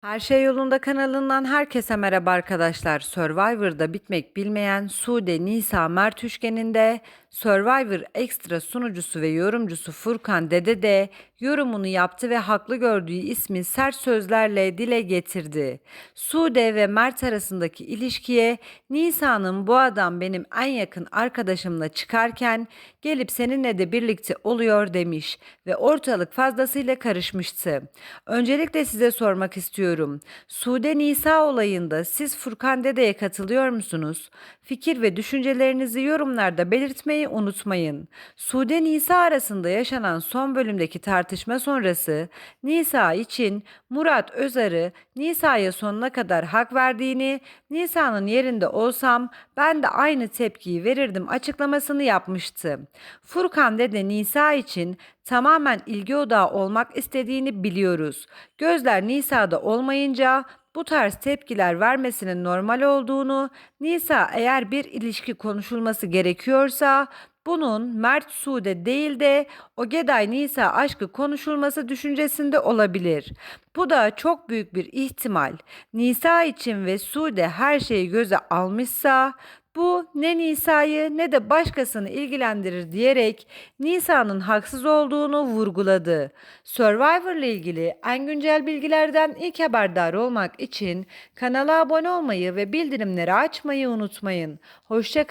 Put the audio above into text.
Her Şey Yolunda kanalından herkese merhaba arkadaşlar. Survivor'da bitmek bilmeyen Sude Nisa Mert üçgeninde Survivor Extra sunucusu ve yorumcusu Furkan Dede de yorumunu yaptı ve haklı gördüğü ismi sert sözlerle dile getirdi. Sude ve Mert arasındaki ilişkiye Nisa'nın bu adam benim en yakın arkadaşımla çıkarken gelip seninle de birlikte oluyor demiş ve ortalık fazlasıyla karışmıştı. Öncelikle size sormak istiyorum. Sude Nisa olayında siz Furkan Dede'ye katılıyor musunuz? Fikir ve düşüncelerinizi yorumlarda belirtmeyi unutmayın. Sude Nisa arasında yaşanan son bölümdeki tartışma sonrası Nisa için Murat Özarı Nisa'ya sonuna kadar hak verdiğini, Nisa'nın yerinde olsam ben de aynı tepkiyi verirdim açıklamasını yapmıştı. Furkan Dede Nisa için tamamen ilgi odağı olmak istediğini biliyoruz. Gözler Nisa'da olmayınca bu tarz tepkiler vermesinin normal olduğunu, Nisa eğer bir ilişki konuşulması gerekiyorsa bunun Mert Sude değil de Ogeday Nisa aşkı konuşulması düşüncesinde olabilir. Bu da çok büyük bir ihtimal. Nisa için ve Sude her şeyi göze almışsa bu ne Nisa'yı ne de başkasını ilgilendirir diyerek Nisa'nın haksız olduğunu vurguladı. Survivor ile ilgili en güncel bilgilerden ilk haberdar olmak için kanala abone olmayı ve bildirimleri açmayı unutmayın. Hoşçakalın.